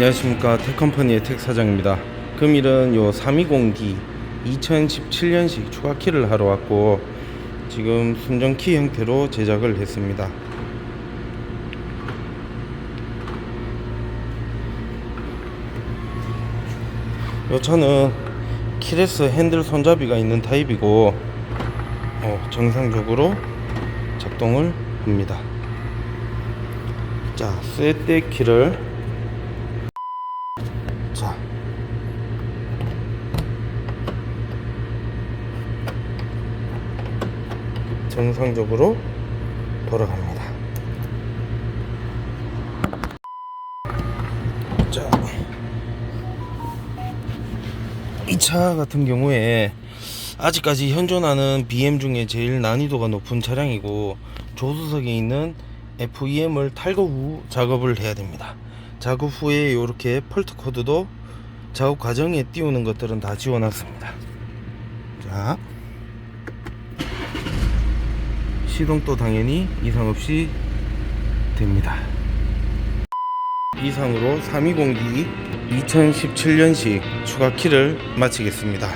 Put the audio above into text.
안녕하십니까 택컴퍼니의 택 사장입니다. 금일은 요 320D 2017년식 추가 키를 하러 왔고 지금 순정 키 형태로 제작을 했습니다. 요 차는 키레스 핸들 손잡이가 있는 타입이고 어, 정상적으로 작동을 합니다. 자, 쇠대 키를 자. 정상적으로 돌아갑니다. 자. 이 차 같은 경우에 아직까지 현존하는 BM 중에 제일 난이도가 높은 차량이고 조수석에 있는 FEM을 탈거 후 작업을 해야 됩니다. 작업 후에 이렇게 폴트 코드도 작업 과정에 띄우는 것들은 다 지워놨습니다. 자, 시동도 당연히 이상 없이 됩니다. 이상으로 320D 2017년식 추가 키를 마치겠습니다.